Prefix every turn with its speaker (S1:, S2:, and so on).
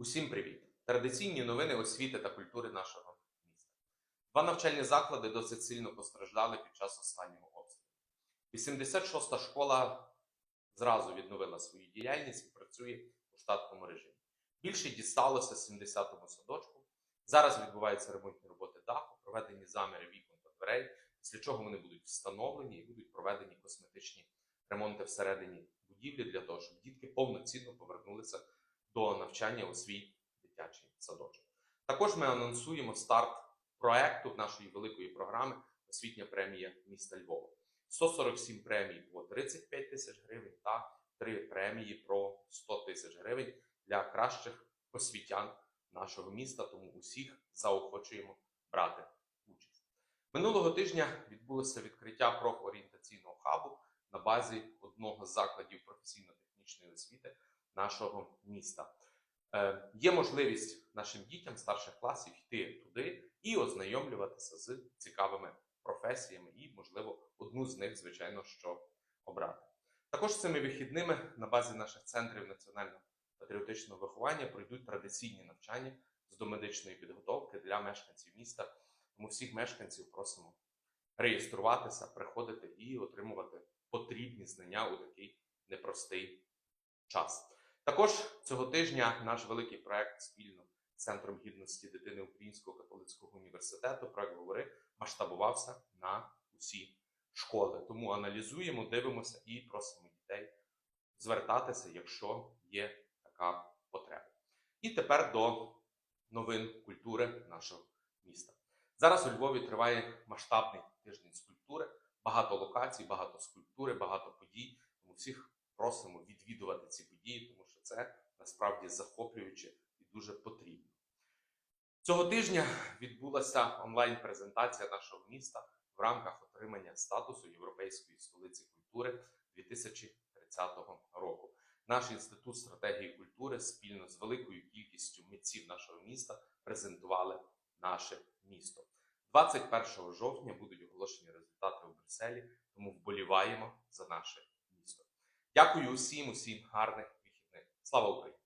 S1: Усім привіт! Традиційні новини освіти та культури нашого міста. Два навчальні заклади досить сильно постраждали під час останнього обстрілу. 86-та школа зразу відновила свою діяльність і працює у штатному режимі. Більше дісталося 70-му садочку. Зараз відбуваються ремонтні роботи даху, проведені заміри вікон та дверей, після чого вони будуть встановлені і будуть проведені косметичні ремонти всередині будівлі для того, щоб дітки повноцінно повернулися до навчання у свій дитячий садочок. Також ми анонсуємо старт проекту нашої великої програми Освітня премія міста Львова. 147 премій по 35 тисяч гривень та 3 премії про 100 тисяч гривень для кращих освітян нашого міста. Тому усіх заохочуємо брати участь. Минулого тижня відбулося відкриття профорієнтаційного хабу на базі одного з закладів професійно-технічної освіти нашого міста. Е, є можливість нашим дітям старших класів йти туди і ознайомлюватися з цікавими професіями, і, можливо, одну з них, звичайно, що обрати. Також цими вихідними на базі наших центрів національного патріотичного виховання пройдуть традиційні навчання з домедичної підготовки для мешканців міста. Тому всіх мешканців просимо реєструватися, приходити і отримувати потрібні знання у такий непростий час. Також цього тижня наш великий проект спільно з Центром гідності дитини Українського католицького університету проект говори масштабувався на усі школи. Тому аналізуємо, дивимося і просимо дітей звертатися, якщо є така потреба. І тепер до новин культури нашого міста. Зараз у Львові триває масштабний тиждень скульптури, багато локацій, багато скульптури, багато подій. Тому всіх просимо відвідувати ці події, насправді захоплююче і дуже потрібно. Цього тижня відбулася онлайн-презентація нашого міста в рамках отримання статусу Європейської столиці культури 2030 року. Наш інститут стратегії культури спільно з великою кількістю митців нашого міста презентували наше місто. 21 жовтня будуть оголошені результати у Брюсселі, тому вболіваємо за наше місто. Дякую усім, усім гарних вихідних. Слава Україні!